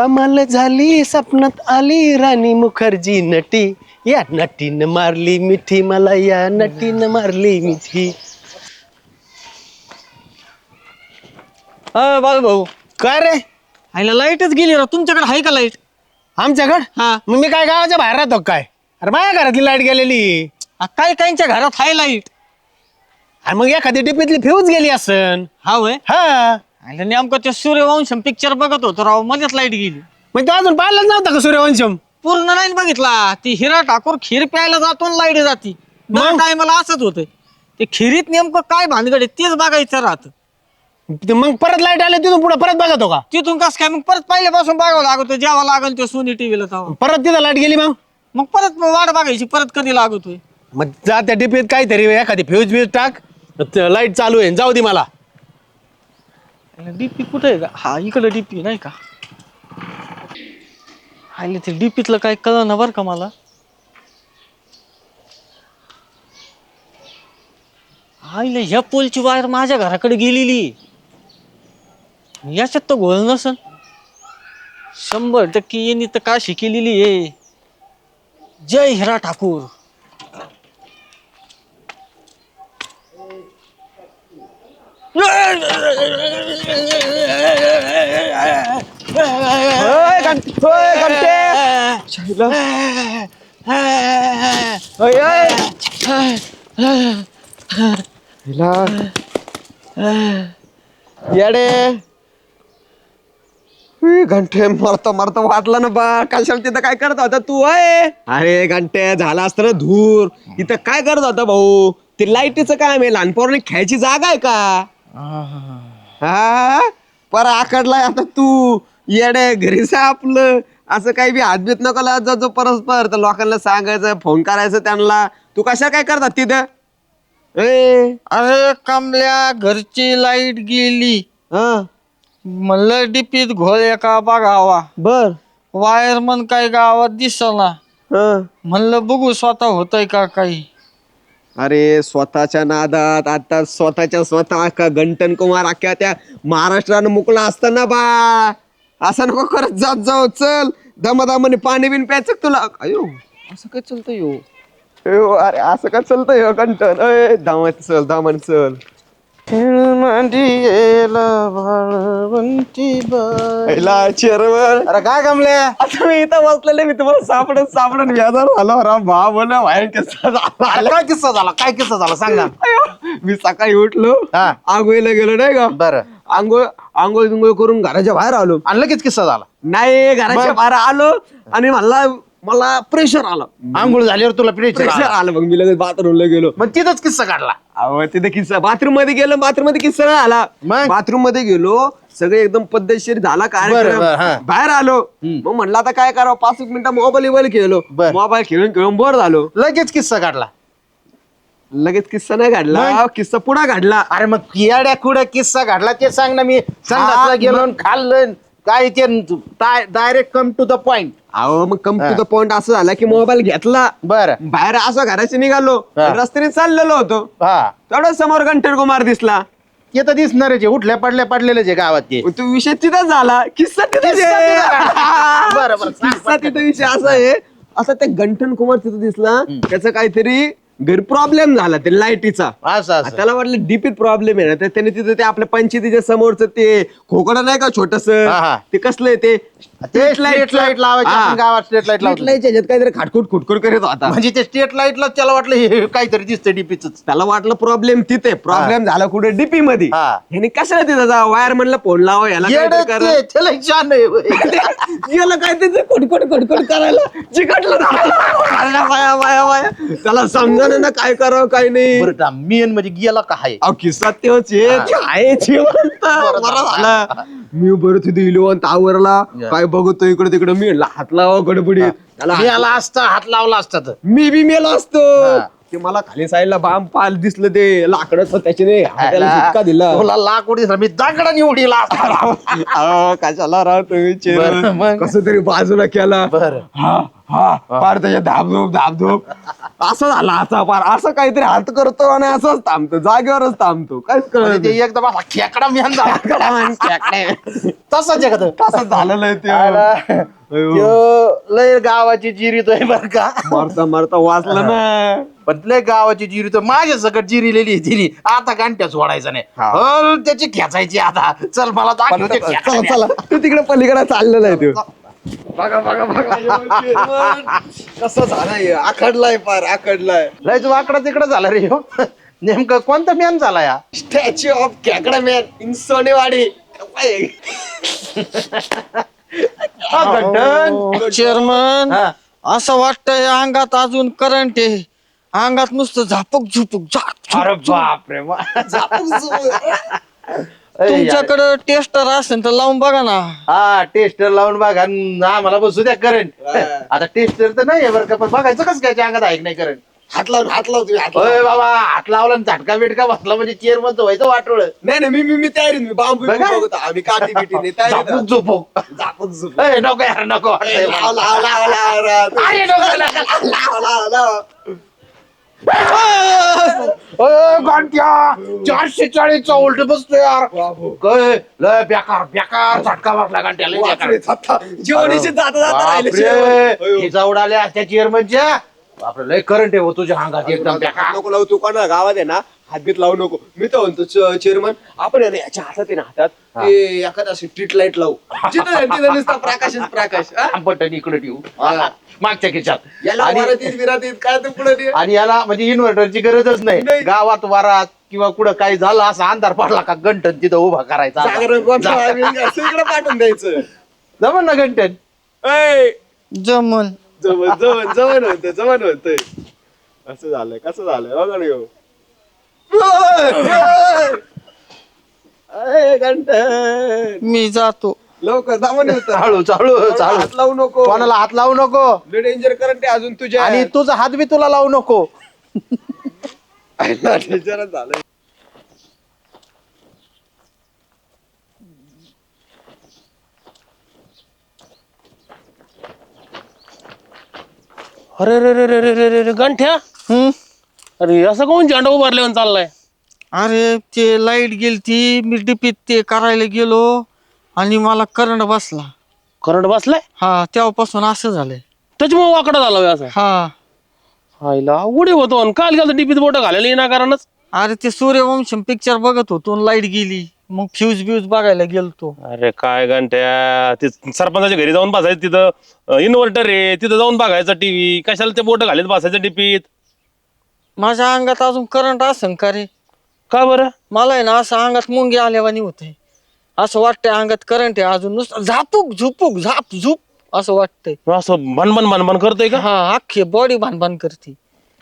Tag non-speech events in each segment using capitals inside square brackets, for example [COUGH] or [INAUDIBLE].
कमाल झाली स्वप्नात आली राणी मुखर्जी नटी. या नटीनं मारली मिठी मला या नटीनं मारली मिठी. बाळू भाऊ काय रे? आईला लाईटच गेली राव. तुमच्याकडे आहे का लाइट? आमच्याकड? हा. मग मी काय गावाच्या बाहेर राहतो का काय? अरे माझ्या घरातली लाइट गेलेली. काय काहींच्या घरात आहे लाइट? आणि मग एखादी टिपीतली फ्यूज गेली असन. हा वय हा. आईला नेमकं ते सूर्यवंशम पिक्चर बघत होतो राव मध्येच लाइट गेली. मग तो अजून पाहिलंच नव्हता का सूर्यवंशम? पूर्ण नाही बघितला. ती हिरा ठाकूर खीर प्यायला जातो आणि लाइट जाती. मग? टायमाला असंच होतं. ते खिरीत नेमकं काय भानगड आहे तेच बघायचं राहतं. ते मग परत लाइट आली तिथून पुढे परत बघतो का? तिथून कसं काय? मग परत पहिल्यापासून बघावं लागतं. जेव्हा लागल ते सोनी टीव्हीला तेव्हा. परत तिथं लाइट गेली मग? मग परत मग वाट बघायची परत कधी लागतोय. मग जा त्या टिपीत काहीतरी एखादी फ्यूज ब्यूज टाक लाइट चालू आहे जाऊ दे मला. डीपी कुठे आहे? का हा इकडे डीपी नाही का? आले ते डीपीतलं काय कळलं ना बरं का मला? आईले ह्या पोलची वायर माझ्या घराकडे गेलेली. याच्यात तर घोळ नसन. शंभर टक्के यांनी तर काशी केलेली आहे. जय हिरा ठाकूर. येडे। उई, घंटे मरता मरता वाटला ना बा. कशाला तिथं काय करत होता तू आहे अरे घंटे झाला असत ना धूर. इथं काय करत होता भाऊ? ते लाईटीचं काय आहे. लहानपोराने खेळायची जागा आहे का? हा पर आकडलाय आता तू. येडे घरीच आपलं असं काही बी हातबीत नको लावत जा जो परस्पर. तर लोकांना सांगायचं फोन करायचं त्यांना. तू कशा काय करतात तिथं? ए अरे कमल्या घरची लाइट गेली. हा. म्हणलं डीपीत घोळ का बघावा. बर. वायरमन काय गावात दिसना. हा. म्हणलं बघू स्वतः होतय का काही. अरे स्वतःच्या नादात आता स्वतःच्या स्वतः अख्खा गंटन कुमार अख्ख्या त्या महाराष्ट्रानं मुकला असताना बा. असं नको करत जात जाऊ चल. दमादमाने पाणी बिन प्यायचं तुला? अयो. असं काय चालतं यो अयो अरे असं काय चालतं यो गंटन? अय दामात चल दामान चल. पहिला चेअरवर. अरे काय कमले आता मी इथं बसलेले मी तुम्हाला सापडत सापडत व्याजार झालो. राम भा बोल बाहेर कसा झाला. काय किस्सा झाला? काय किस्सा झाला? सांग. ना मी सकाळी उठलो. हा. आंघोळीला गेलो नाही का? बरं. आंघोळ आंघोळ बिंघोळ करून घराच्या बाहेर आलो. आणि लगेच किस्सा झाला? नाही घराच्या बाहेर आलो आणि मला मला प्रेशर आलं. आंघोळ झाल्यावर तुला प्रेशर प्रेशर आलं. मग मी लगेच बाथरूमला गेलो. मग तिथंच किस्सा काढला. अहो तिथे किस्सा बाथरूममध्ये गेलो बाथरूममध्ये किस्सा नाही आला. मग? बाथरूममध्ये गेलो सगळे एकदम पद्धतशीर झाला बरं, बरं, हा. कार्यक्रम बाहेर आलो. मग म्हणलं आता काय करावं? पाच एक मिनिटं मोबाईल बिबाईल खेळलो. बरं. मोबाईल खेळून खेळून बोर झालो. लगेच किस्सा काढला. लगेच किस्सा नाही घडला किस्सा पुढा घडला अरे मग कियाड्या किस्सा काढला ते सांग ना मी. संडासला गेलो आणि खाल्लं. काय ते direct come to the point अहो मग कम टू द पॉइंट असं झाला की मोबाईल घेतला. बर. बाहेर असं घराचे निघालो हा. रस्त्याने चाललेलो होतो. हा. तेवढं समोर गंठन कुमार दिसला. ते तर दिसणारच आहे. उठल्या पडल्या पडलेलेच आहे गावात ते. तो विषय तिथं झाला. किस्सा तिथं किस्सा तिथं झाला. [LAUGHS] बरं, बरं, सांग किस्सा तिथं विषय असा आहे. असा ते गंठन कुमार तिथं दिसला. त्याचा काहीतरी घरी प्रॉब्लेम झाला ते लाईटीचा. असं असं. त्याला वाटलं डीपीत प्रॉब्लेम आहे ना तर त्याने तिथं ते आपल्या पंचायतीच्या समोरचं ते खोकडं नाही का छोटस? हा, हा. ते कसलं ते? ते स्ट्रीट लाइट लावायचे आपण गावात स्ट्रीट लाइट लावतो. लाईटच्या ह्याच्यात काहीतरी खाटखुट खुटखुट करत होता. म्हणजे ते स्ट्रीट लाईटला त्याला वाटलं हे काहीतरी दिसतं डीपीच त्याला वाटलं प्रॉब्लेम तिथे. प्रॉब्लेम झाला कुठे? डीपी मध्ये हा. ह्याने कशाला तिथं जा? वायर म्हणलं फोन लावा याला काहीतरी करा. त्याला छान [LAUGHS] याला काय त्याचं खडखड खडखड करायला? चिकटलं वाया, वाया, वाया, वाया. त्याला समजा ना काय करावं काय नाही. बरं मेन म्हणजे गेला काय अहो किस्सा तेच आहे. जिवंत. बरं झालं मी बरं तिथे इलोवंत आवरला. काय बघतो इकडे तिकडे? मी म्हणलं, हात लावा गडबडीत. त्याला मी आला असता हात लावला असता तर मी बी मेलो असतो. हा. ते मला खाली साईडला बाम पाल दिसलं ते. लाकडच त्याच्याने. हाताला दिला. तुला लाकूड दिसला. मी दगडाने उडीला [LAUGHS] असता. अहो, कशाला राव तुम्ही बरं, मग? कसं तरी बाजूला केला. बरं. हा. हा पार त्याच्या धाबधूप धाबधूप असं झालं आता पार असं काहीतरी हात करतो आणि असंच थांबतो जागेवरच थांबतो. काहीच कळत. ते एकदम असा खेकडा म्यान झाला तसंच आहे का तो? तसंच झालेलं आहे ते. त्यो लय गावाची जिरी तो बर का. मरता मरता वाचलं ना. पण लय गावाची जिरी तो. माझ्या सकट जिरीलेली तिने. आता गांठ्या सोडायचा नाही. हल त्याची खेचायची आता. चल मला चला खेकडा. चला तू तिकडे पलीकडे चाललेला आहे तो बघा बघा बघा. [LAUGHS] कसं झालंय? आखडलाय पार आखडलाय. लयच वाकडा तिकडं झाला रे. [LAUGHS] नेमकं कोणता मॅन झाला या? स्टॅच्यू ऑफ कॅकडा मॅन इन सोनेवाडी हा. चेअरमन हा. असं वाटतंय अंगात अजून करंट आहे. अंगात नुसतं झापक झुपक झाप अरे बाप रे [LAUGHS] तुमच्याकडे टेस्टर असेल तर लावून बघा ना. हा टेस्टर लावून बघा. न आम्हाला बसू द्या करंट आता टेस्टर तर नाही बरं का पण बघायचं कसं काय अंगात ऐक नाही करंट हात लावून हात लावतो हात होय बाबा हात लावला आणि झटका बिटका बसला म्हणजे चेअरमध्ये व्हायचं वाटोळ. नाही नाही मी मी मी तयारीत मी बांबू बघा. बघतो. आम्ही काठी बिटी नाही तयारीत झापूक झोपूक झापूक झुपूक. ए, नको यार नको. वाटतंय लाव, मला. लाव, लाव, लाव, लाव. अरे नको नको. गांठ्या चारशे चाळीसचा उलट बसतो यार काय लय बेकार बेकार झटका बसला गांठ्याला. जेवणीचे राहिले बापरे. हे जाऊड त्या चेअरमनच्या बापरे लय करंट आहे हो तुझ्या अंगात एकदम बेकार नको लावू तू कोणा गावात आहे ना हातबीत लावू नको. मी तर म्हणतो चेअरमन आपण आहे ना याच्या हातात आहे ना हातात ते एखादा स्ट्रीट लाइट लावू. जिथं आहे तिथं नुसता प्रकाशच प्रकाश. हा? बटन इकडे ठेवू. मागच्या खिशात. याला आणि- वरात येत, विरात येत, काय ते पुढे ते? आणि याला म्हणजे इन्व्हर्टरची गरजच नाही. नाही. गावात वरात किंवा कुठं काही झालं असा अंधार पडला का गंटन तिथं उभा करायचा. जागरण गोंधळ आम्ही असं इकडे पाठवून द्यायचं. जमन ना गंटन ऐ, जमल जवळ जवळ जवळ होतं जवळ होतंय. असं झालंय कसं झालंय? बघा ना ह्यो. अरे मी जातो. लवकर दाबून उतर. चालू चाळू चाळू हात लावू नको. कोणाला हात लावू नको? लय डेंजर करंट अजून तुझ्या. आणि तुझा हात बी तुला लावू नको. झालं. अरे रे रे रे रे रे रे गंठ्या. हम्म? अरे असं कोण झेंडा उभारल्यावर चाललाय? अरे ते लाइट गेलती मी डिपीत ते करायला गेलो आणि मला करंट बसला. करंट बसलाय? हा तेव्हापासून असं झालंय. त्याच्यामुळे वाकडा झाला होय असा? हा. आईला उडी होतो आणि काल गेलं डीपीत बोट घालायला येणार कारणच. अरे ते सूर्यवंशम पिक्चर बघत होतो लाइट गेली. मग फ्यूज ब्यूज बघायला गेलतो. अरे काय घंट्या ते सरपंचाच्या घरी जाऊन बसायचं तिथं इन्व्हर्टर आहे तिथं जाऊन बघायचा टीव्ही कशाला ते बोट घालीत बसायचं टिपीत माझ्या अंगात अजून करंट असन का रे? का बरं? मला आहे ना असं अंगात मुंगी आल्यावानी होते असं वाटतंय अंगात करंट आहे अजून नुसतं झापूक झुपूक झाप झुप असं वाटतंय. असं भनभन भनभन करतोय का? हा अख्खी बॉडी भानभान करते.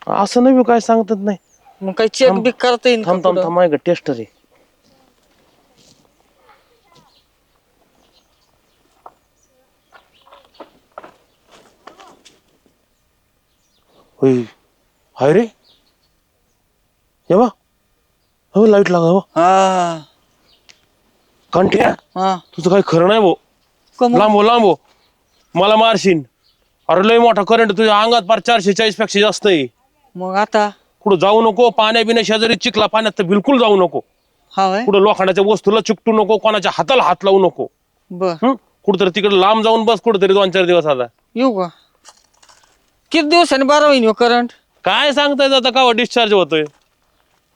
असं नाही काय सांगतात नाही. मग काही चेक बिक करता येईल का थांब थांब पुढं? थांब टेस्टर आहे. होय. हाय रे. ये बा हो लाइट लागा हो हा कंठ्या हा तुझं काही खरं नाही भाऊ कम लांबो लांबो मला मारशीन अरे लय मोठा करंट तुझ्या अंगात पार चारशे चाळीसपेक्षा जास्त आहे मग आता कुठं जाऊ नको पाण्या बिण्या शेजारी चिखला पाण्यात तर बिलकुल जाऊ नको हा व्हय? कुठं लोखंडाच्या वस्तूला चिकटू नको कोणाच्या हाताला हात लावू नको बर हं? कुठंतरी तिकडे लांब जाऊन बस कुठंतरी दोन चार दिवस आता येऊ का किती दिवसांनी बारा होईन करंट काय सांगताय आता का डिस्चार्ज होतोय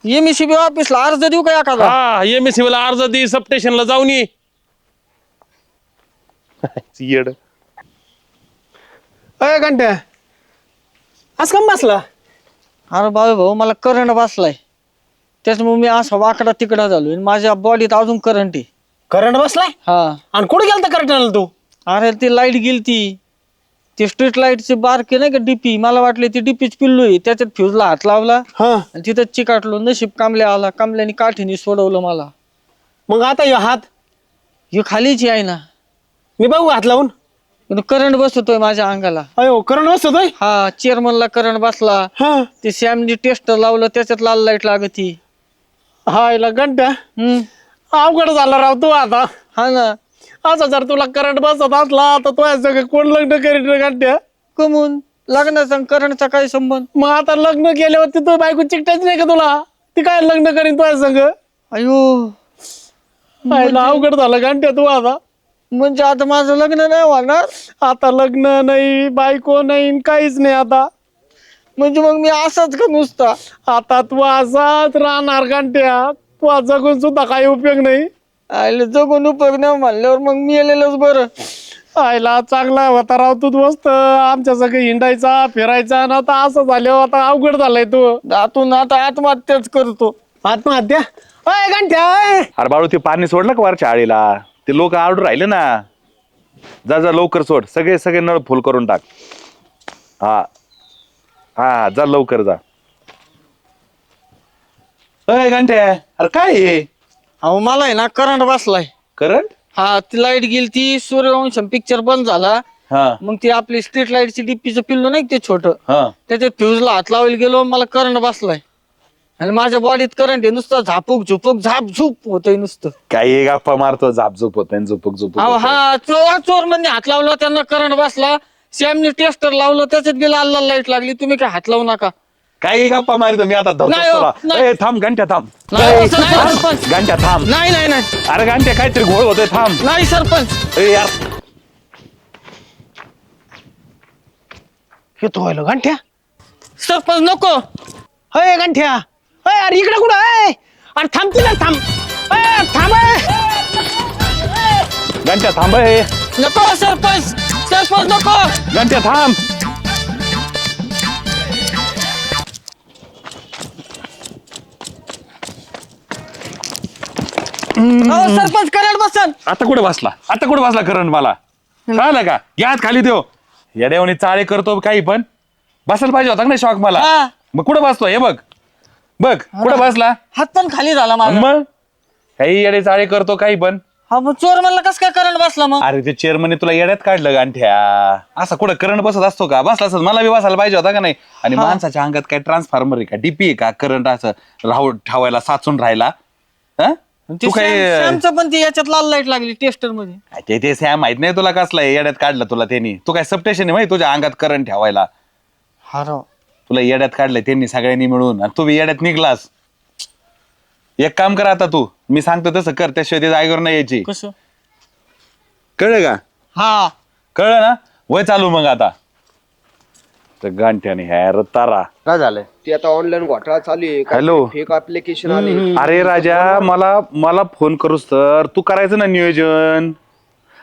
एम सी बी ऑफिसला अर्ज देऊ का एखादा? हा एम एस ला अर्ज दे सब स्टेशनला जाऊन ये. [LAUGHS] येड. अय गंठ्या असं कम बसला? अरे बाबा भाऊ मला करंट बसलाय. त्याच्यामुळे मी असा वाकडा तिकडा झालोय आणि माझ्या बॉडीत अजून करंट आहे. करंट बसलाय? हा. आणि कुठे गेलता करंट तू? अरे ती लाइट गेली ती ती स्ट्रीट लाईटची बारकी नाही का डीपी मला वाटले ती डीपीच पिल्लू आहे. त्याच्यात फ्यूजला हात लावला. हा. आणि तिथं चिकाटलो नशीब कांबल्या आला. कांबल्याने काठीने सोडवलं मला. मग आता ह्यो हात? ही खालीची आहे ना. मी बघू हात लावून. करंट बसतोय माझ्या अंगाला. अयो करंट बसतोय? हा चेअरमनला करंट बसला. हा. ते सॅमनी टेस्टर लावलं त्याच्यात लाल लाइट लागती. हायला गंठ्या हम्म. अवघड झाला राव तू आता. हा ना. असं जर तुला करंट बसत असला तर तो सगळं कोण लग्न करीत रे गंठ्या? कमून लग्नाचा आणि करंटचा काय संबंध? मग आता लग्न केल्यावर तू बायको चिकटायची नाही का तुला? ती काय लग्न करीन तुझ्या संग अयो. आईला अवघड झालं घंट्या तू आता. म्हणजे आता माझं लग्न नाही होणार? आता लग्न नाही बायको नाही काहीच नाही आता. म्हणजे मग मी असाच का नुसता? आता तू असाच राहणार घंट्या तू जगून सुद्धा काही उपयोग नाही. आयला जगून उपयोग नाही म्हणल्यावर मग मी येलेलंच बरं. आईला चांगला होता राव तू मस्त आमच्या सगळं हिंडायचा फिरायचा ना आता असं झाल्यावर आता अवघड झालाय तू. आतून आता आत्महत्याच करतो. आत्महत्या? अय घंट्या अय. अरे बाळू ते पाणी सोडलं का वरच्या आळीला? ते लोक ऑर्डर राहिले ना. जा जा लवकर सोड. सगळे सगळे नळ फुल करून टाक. हा. हा हा, जा लवकर जा. अय घंटे अरे काय आहे अहो मला आहे ना करंट बसलाय. करंट हा ती लाइट गेली ती सूर्यवंशम पिक्चर बंद झाला. हा. मग ती आपली स्ट्रीट लाईटची डीपीचं पिल्लू नाही का ते छोट? हा. त्याच्या फ्यूजला हात लावायला गेलो मला करंट बसलाय. आणि माझ्या बॉडीत करंट आहे नुसतं झापूक झुपूक झाप झूप होतंय नुसतं. काही गप्पा मारतो झापझुप होत झुपूक झुपूक अहो होतंय. हा चोर चोर म्हणजे हात लावला त्यांना करंट बसला. सॅमने टेस्टर लावलं त्याच्यात बी लाल लाल लाइट लागली. तुम्ही काय हात लावू नका. काही गप्पा मारतो मी आता धरतो नाही हो, तुला. नाही. ए, थांब घंट्या थांब. नाही नाही, सरपंच. घंट्या थांब. नाही नाही नाही. अरे घंट्या काहीतरी घोळ होतोय थांब. नाही सरपंच. ए यार. येतो व्हायला घंट्या? सरपंच नको. अय गंठ्या अय अरे इकडे कुठं? अय. अरे थांब तिला थांब. अय थांब अय. घंट्या थांब ए. नको सरपंच. सरपंच नको. घंट्या थांब. अहो सरपंच करंट बसन. आता कुठे बसला? आता कुठे बसला करंट मला? कळलं का? घ्यात खाली देव. येड्यावणी चाळे करतो काही पण. बसायला पाहिजे होता नाही शॉक मला? हा. मग कुठं बसतो? हे बघ. बघ कुठं बसला? हात पण खाली झाला माझा. मग? काही येडे चाळे करतो काही पण. हा मग चोर म्हणला कस काय करंट बसला मग? अरे ते चेअरमनने तुला येड्यात काढलं गांठ्या. असा कुठं करंट बसत असतो का? बसला असत मला बी बसायला पाहिजे होता का नाही? आणि माणसाच्या अंगात काय ट्रान्सफॉर्मर आहे का? डीपी आहे का? करंट असं राहू ठेवायला साचून राहिला. हा? ते तू काय सॅम- सॅमचं पण ती याच्यात लाल लाइट लागली टेस्टरमध्ये. काय ते ते सॅम माहीत नाही तुला कसला आहे, येड्यात काढलं तुला त्यांनी. तू काय सबस्टेशन आहे माहिती तुझ्या अंगात करंट ठेवायला? हा राव. तुला येड्यात काढलंय त्यांनी सगळ्यांनी मिळून. आणि तू बी येड्यात निघलास. एक काम कर आता तू. मी सांगतो तसं कर त्याशिवाय ते जागेवर नाही यायची. कसं? कळलं का? हा. कळलं ना? वय चालू मग आता. तर गांठ्याने ह्या. तारा. काय झालंय? ते आता ऑनलाईन घोटाळा चालू आहे. हॅलो. फेक ऍप्लिकेशन आले? अरे राजा मला मला फोन करूस तर. तू करायचं ना नियोजन?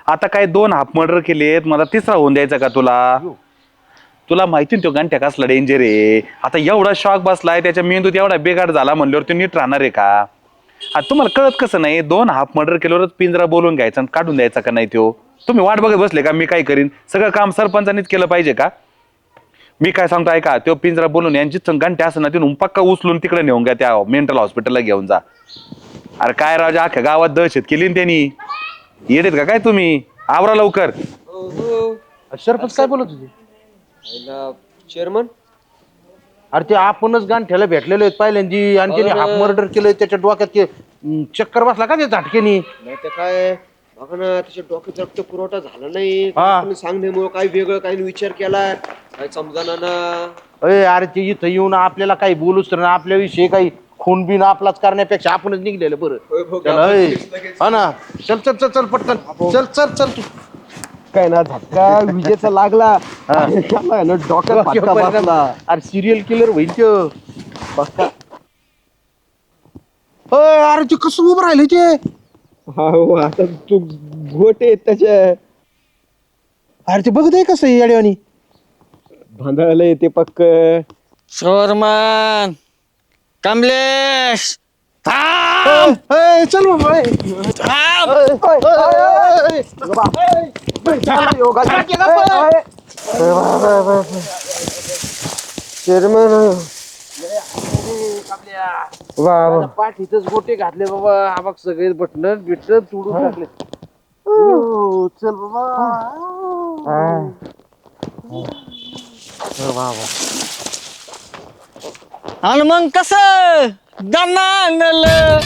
आता काय दोन हाफ मर्डर केलेत? मला तिसरा होऊन द्यायचा का तुला? तुला माहिती ना तो गांठ्या कसला डेंजर आहे? आता एवढा शॉक बसलाय त्याच्या मेंदूत एवढा बेगाड झाला म्हणल्यावर तो नीट राहणार आहे का? आता तुम्हाला कळत कसं नाही दोन हाफ मर्डर केल्यावरच पिंजरा बोलून घ्यायचा आणि काढून द्यायचा का नाही तो? तुम्ही वाट बघत बसले का? मी काय करीन? सगळं काम सरपंचानीच केलं पाहिजे का? मी काय सांगतो ऐका तो पिंजरा बोलून यांची घंटे असं ना तिथून पक्का उचलून तिकडे नेऊन घ्या त्या मेंटल हॉस्पिटलला घेऊन जा. अरे काय राजा अख्ख्या गावात दहशत केली ना त्यांनी. येडेत का काय तुम्ही? आवरा लवकर. सरपंच काय बोलत होते? चेअरमन अरे ते आपणच गांठ्याला भेटलेलो आहेत पहिल्यांदी आणि त्याने हाफ मर्डर केलंय त्याच्या डोक्यात ते अं, चक्कर बसला का ते झटकेनी? नाही तर काय? बघा ना त्याच्या डोक्यात रक्त पुरवठा झाला नाही. हा. सांगण्यामुळे काय वेगळं काही विचार केलाय काय समजाना ना. अय अरे ते इथं येऊन आपल्याला काही बोलूच तर ना आपल्याविषयी काही खून बिन आपलाच करण्यापेक्षा आपणच निघलेलं बरं. चल, अय. हा ना. चल चल चल चल पटकन. चल चल चल तू. काय ना धक्का विजेचा लागला. त्याला आहे ना डोक्यात फटका बसला. अरे सिरियल किलर होईल त्यो. अय, अरे ते कसं उभं राहिले ते? हा हो आता तू घोटे आहेत त्याच्या अरे ते बघत आहे कसं येड्यावानी भांदळलं येते पक्क चोरमन कमलेश थांब चल बाबा. थांब. चेअरमन वा वा. पाठीतच गोटे घातले बाबा. हा बघ सगळे बटन बिटन तुडून टाकले. हो, चल बाबा. आणि मग कस? दणाणलं